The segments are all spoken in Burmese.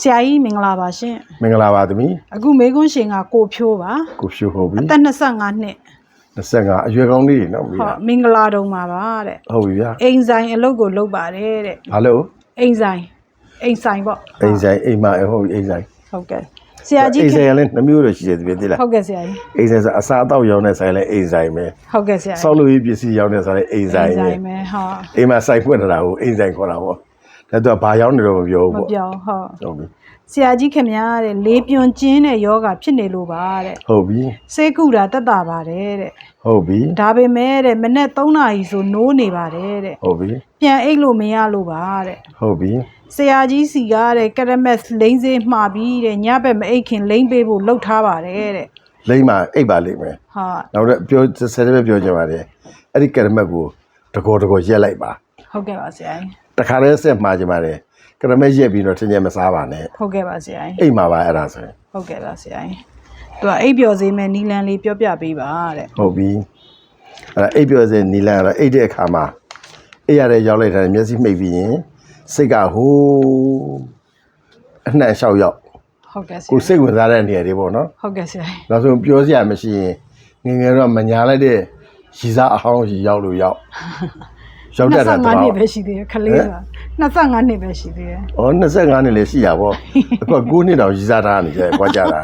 ဆရာကြီးမင်္ဂလာပါရှင်မင်္ဂလာပါသမီးအခုမေကွန်းရှင်ကကိုဖြိုးပါကိုဖြူဟုတ်ပြီအသက်25နှစ်25အရွယ်ကောင်းလေးနော်မိဟုတ်မင်္ဂလာတုံပါပါတဲ့ဟုတ်ပြီဗျာအိမ်ဆိုင်အလုပ်ကိုလုပ်ပါတယ်တဲ့ဘာလို့အိမ်ဆိုင်အိမ်ဆိုင်ပေါ့အိမ်ဆိုင်အိမ်မဟုတ်ပြီအိမ်ဆိုင်ဟုတ်ကဲ့ဆရာကြီးအိမ်ခဆိုင်ကလည်းနှမျိုးတော့ရှိတယ်တပည့်သိလားဟုတ်ကဲ့ဆရာကြီးအိမ်ဆိုင်ဆိုအစားအသောက်ရောင်းတဲ့ဆိုင်လည်းအိမ်ဆိုင်ပဲဟုတ်ကဲ့ဆရာဆောက်လို့ရေးပစ္စည်းရောင်းတဲ့ဆိုင်လည်းအိမ်ဆိုင်ပဲအိမ်မယ်ဟုတ်အိမ်မှာဆိုင်ဖွင့်ထားတာကိုအိမ်ဆိုင်ခေါ်တာပေါ့ ဒါတော့ဘာရောင်းနေတော့မပြောမဘူးပေါ့ပြောဟုတ်ဟုတ်ပြီဆရာကြီးခင်ဗျားတဲ့လေးပြွန်ကျင်းတဲ့ယောဂဖြစ်နေလို့ပါတဲ့ဟုတ်ပြီစေကုတာတက်တာပါတယ်တဲ့ဟုတ်ပြီဒါပေမဲ့တဲ့မနေ့3နာရီဆိုနိုးနေပါတယ်တဲ့ဟုတ်ပြီပြန်အိတ်လို့မရလို့ပါတဲ့ဟုတ်ပြီဆရာကြီးစီကားတဲ့ကရမက်လိမ့်စေးမှာပြီးတဲ့ညဘက်မအိတ်ခင်လိမ့်ပေးဖို့လှုပ်ထားပါတယ်တဲ့လိမ့်မှာအိပ်ပါလိမ့်မယ်ဟာနောက်တော့ပြောဆယ်တည်းပဲပြောကြပါတယ်အဲ့ဒီကရမက်ကိုတကောတကောရက်လိုက်ပါဟုတ်ကဲ့ပါဆရာကြီး တခါတည်းဆက်မှာကြပါတယ်ကရမက်ရက်ပြီးတော့ထင်ကြမစားပါနဲ့ဟုတ်ကဲ့ပါဆရာကြီးအိမ်မှာပါအဲ့ဒါဆိုရင်ဟုတ်ကဲ့ပါဆရာကြီးသူကအိတ်ပျော်စေမဲ့နီလန်လေးပြောပြပေးပါတဲ့ဟုတ်ပြီအဲ့ဒါအိပ်ပြောစင်နီလန်ကတော့အိပ်တဲ့အခါမှာအိပ်ရတဲ့ရောက်လိုက်တာမျက်စိမှိတ်ပြီးရင်စိတ်ကဟိုးအနှံ့လျှောက်ရောက်ဟုတ်ကဲ့ဆရာကိုယ်စိတ်ဝင်စားတဲ့နေရာတွေပေါ့နော်ဟုတ်ကဲ့ဆရာကြီးနောက်ဆုံးပြောစရာမရှိရင်ငယ်ငယ်တော့မညာလိုက်တဲ့ရီစားအဟောင်းကြီးရောက်လို့ရောက် ရောက်တတ်တာတော့25နှစ်ပဲရှိသေးတယ်ခလေးက25နှစ်ပဲရှိသေးတယ်ဩ25နှစ်လည်းရှိရပါဘောအခု9နှစ်တောင်ရီစားထားနေကြကွာကြတာ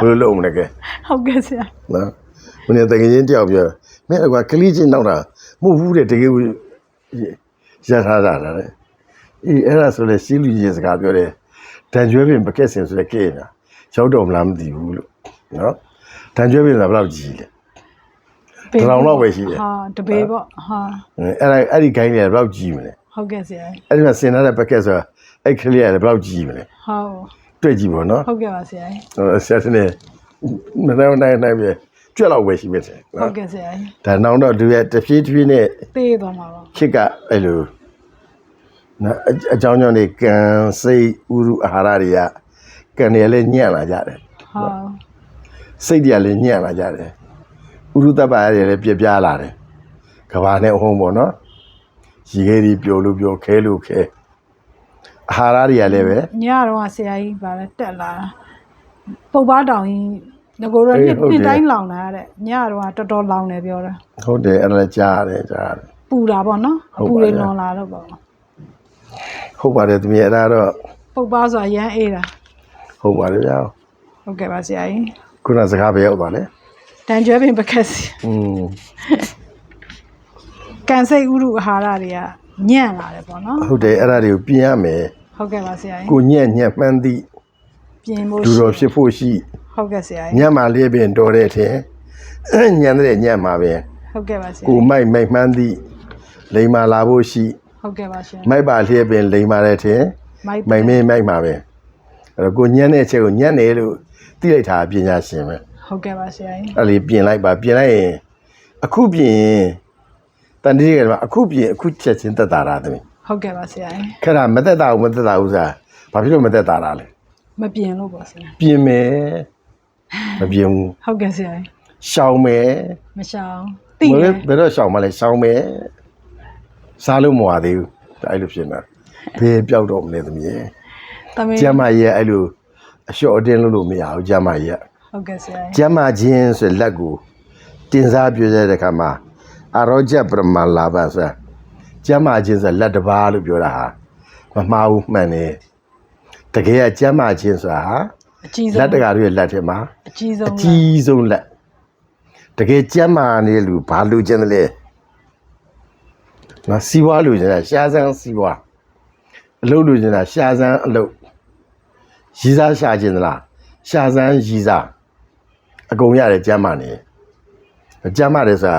ဘယ်လိုလုပ်မလဲကဲဟုတ်ကဲ့ဆရာနော်မင်းတကယ်ချင်းတယောက်ပြောမင်းကွာကလေးချင်းနောက်တာမဟုတ်ဘူးတဲ့တကယ်ကိုရထားတာတဲ့အေးအဲ့ဒါဆိုလဲစီးလူကြီးစကားပြောတယ်တန်ကျွဲပင်ပကက်စင်ဆိုတဲ့ကဲတာရောက်တော့မလားမသိဘူးလို့နော်တန်ကျွဲပင်ကဘယ်လောက်ကြီးလဲ တစ်ထောင်လောက်ပဲရှိတယ်ဟာတပေပေါ့ဟာအဲ့ဒါအဲ့ဒီဂိုင်းတွေကဘယ်လောက်ကြီးမလဲဟုတ်ကဲ့ဆရာကြီးအဲ့ဒီမှာဆင်ထားတဲ့ပကက်ဆိုတာအဲ့ကလေးကလည်းဘယ်လောက်ကြီးမလဲဟုတ်တွေ့ကြည့်ပါနော်ဟုတ်ကဲ့ပါဆရာကြီးဟိုဆက်စနေမနိုင်နိုင်နိုင်ပြကြွက်လောက်ပဲရှိမယ်တဲ့ဟုတ်နော်ကဲ့ဆရာကြီးဒါနောက်တော့သူရဲ့တဖြည်းဖြည်းနဲ့သေးသွားမှာပါခစ်ကအဲ့လိုနော်အအကြောင်းကြောင့်နေကံစိတ်ဥရုအာဟာရတွေကကံတွေလည်းညံ့လာကြတယ်ဟုတ်စိတ်တွေကလည်းညံ့လာကြတယ် ဥရုတပ္ပာတွေလည်းပြပြလာတယ်ကဘာနဲ့အဟုံးပေါ့နော်ရေခဲတွေပျော်လို့ပျော်ခဲလို့ခဲအာဟာရတွေကလည်းပဲညတော့ကဆရာကြီးဗာလဲတက်လာတာပုပ်ပါတောင်ကြီးငကိုတော့အေးနှစ်ဟုတ်တယ်နှစ်တိုင်းလောင်တာတဲ့ညတော့ကတော်တော်လောင်တယ်ပြောတာဟုတ်တယ်အဲ့ဒါလည်းကြားရတယ်ကြားရတယ်ပူတာပေါ့နော်ဟုတ်ပူပါတွေရဲ့လွန်လာတော့ပေါ့ဟုတ်ပါတယ်သမီးအဲ့ဒါတော့ပုပ်ပါဆိုတာရမ်းအေးတာဟုတ်ပါတယ်ဗျာဟုတ်ကဲ့ပါဆရာကြီးခုနစကားပဲရောက်ပါလေ တန်ကျွဲပင်ပကက်စီอืมကန်စိတ်ဥရုအာဟာရတွေကညံ့လာတယ်ပေါ့နော်ဟုတ်တယ်အဲ့ဒါတွေကိုပြင်ရမယ်ဟုတ်ကဲ့ပါဆရာကြီးကိုညံ့ညံ့မှန်းသည့်ပြင်ဖို့ဒူရှိတော်ဖြစ်ဖို့ရှိဟုတ်ကဲ့ဆရာညံ့ကြီးမှလျက်ပင်တော်တဲ့ထင်ညံ့တဲ့ညံ့မှာပဲဟုတ်ကဲ့ပါဆရာကိုကြီးမိုက်မိုက်မှန်းသည့်လိမ္မာလာဖို့ရှိဟုတ်ကဲ့ပါရှင်မိုက်ပါလျက်ပင်လိမ္မာတဲ့ထင်မိုက်မိုက်မင်းမိုက်မှာပဲအဲ့တော့ကိုညံ့တဲ့အချက်ကိုညံ့တယ်လို့သိလိုက်တာပညာရှင်ပဲ ဟုတ်ကဲ့ပါဆရာကြီးအဲ့လေပြင်လိုက်ပါပြင်လိုက်ရင်အခုပြင်ရင်တန်တိကလည်းအခုပြင်အခုချက်ချင်းတက်တာတာသမီးဟုတ်ကဲ့ပါဆရာကြီးခက်တာမတက်တာဘူးမတက်တာဘူးစားဘာဖြစ်လို့မတက်တာတာလဲမပြင်လို့ပေါ့ဆရာပြင်မယ်မပြင်ဘူးဟုတ်ကဲ့ဆရာကြီးရှောင်မယ်မရှောင်တိဘတယ်ယ်လိုဘယ်တော့ရှောင်မလဲရှောင်မယ်စားလို့မဝသေးဘူးဒါအဲ့လိုဖြစ်နေတာဘေးပြောက်တော့မလဲသမီးရဲ့တမင်ကျမ်းမရဲ့အဲ့လိုအလျှော့အတင်းလို့လို့မရဘူးကျမ်းမရဲ့ ဟုတ်ကဲ့ဆရာကြီးကျမ်းမချင်းဆိုလက်ကိုတင်စားပြတဲ့အခါမှာအရောကြပရမလာပါဆိုကျမ်းမချင်းဆိုလက်တစ်ပါးလို့ပြောတာဟာမမှားဘူးမှန်တယ်တကယ်ကကျမ်းမချင်းဆိုတာဟာအကြီးလက်ဆုံးတကာတွေလက်ထဲမှာအကြီးဆုံးအကြီးဆုံးလက်တကယ်ကျမ်းမာနေလူဘာလူကျင်တယ်လဲနော်စီးပွားလူကျင်တာရှားစမ်းစီးပွားအလုပ်လူကျင်တာရှားစမ်းအလုပ်ရည်စားရှားကျင်သလားရှားစမ်းရည်စား အကုန်ရတယ်ကျမ်းမာနေကျမ်းမာတယ်ဆိုတာ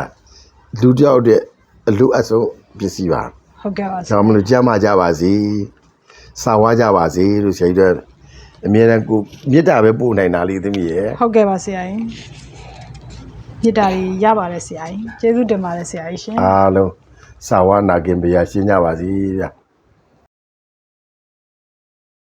လူတစ်ယောက်တည်းအလူအဆုံးပစ္စည်းပါဟုတ်ကဲ့ပါဆရာကြောင့်မလို့ကျမ်းမာကြပါစေစာဝါကြပါစေလို့ဆရာကြီးတို့အမြဲတမ်းကိုမေတ္တာပဲပို့နိုင်တာလေးသမီးရဲ့ဟုတ်ကဲ့ပါဆရာကြီးမြစ်တာတွေရပါတယ်ဆရာကြီးကျေးဇူးတင်ပါတယ်ဆရာကြီးရှင်အားလုံးစာဝနာကင်ဗျာရှင်းကြပါစေဗျာ